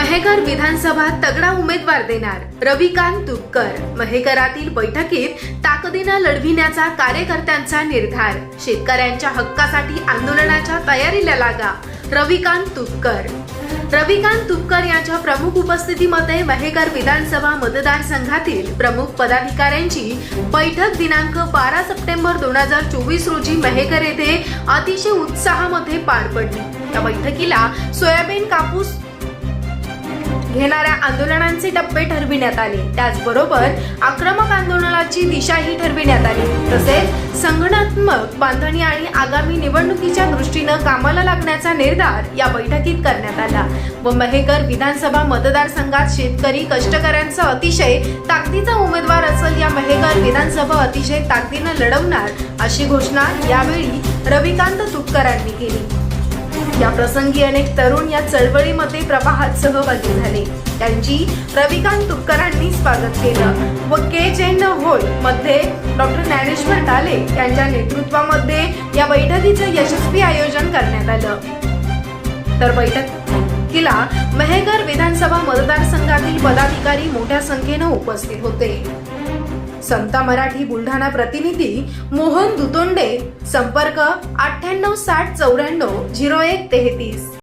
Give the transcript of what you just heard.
महेकर विधानसभा तगडा उमेदवार देणार रविकांत तुपकर. महेकरातील बैठकीत ताकदीनं लढविण्याचा कार्यकर्त्यांचा निर्धार. शेतकऱ्यांच्या हक्कासाठी आंदोलनाच्या तयारीला लागा. रविकांत तुपकर. रविकांत तुपकर यांच्या प्रमुख उपस्थितीमध्ये महेकर विधानसभा मतदारसंघातील प्रमुख पदाधिकाऱ्यांची बैठक दिनांक बारा सप्टेंबर दोन हजार चोवीस रोजी महेकर येथे अतिशय उत्साहामध्ये पार पडली. या बैठकीला सोयाबीन कापूस घेणाऱ्या आंदोलनांचे टप्पे ठरविण्यात आले. त्याचबरोबर आक्रमक आंदोलनाची दिशाही ठरविण्यात आली. तसेच संघटनात्मक बांधणी आणि आगामी निवडणुकीच्या दृष्टीनं कामाला लागण्याचा निर्धार या बैठकीत करण्यात आला. व महेकर विधानसभा मतदारसंघात शेतकरी कष्टकऱ्यांचा अतिशय ताकदीचा उमेदवार असेल या महेकर विधानसभा अतिशय ताकदीनं लढवणार अशी घोषणा यावेळी रविकांत तुपकरांनी केली. या प्रसंगी अनेक तरुण या चळवळीमध्ये प्रवाहात सहभागी झाले. त्यांची रविकांत तुपकरांनी स्वागत केलं. व के जैन होयमध्ये डॉक्टर ज्ञानेश्वर डाले यांच्या नेतृत्वामध्ये या बैठकीचं यशस्वी आयोजन करण्यात आलं. तर बैठकीला मेहकर विधानसभा मतदारसंघातील पदाधिकारी मोठ्या संख्येनं उपस्थित होते. संता मराठी बुलढाणा प्रतिनिधी मोहन दुतोंडे संपर्क अठ्ठ्याण्णव साठ चौऱ्याण्णव झिरो एक तेहतीस.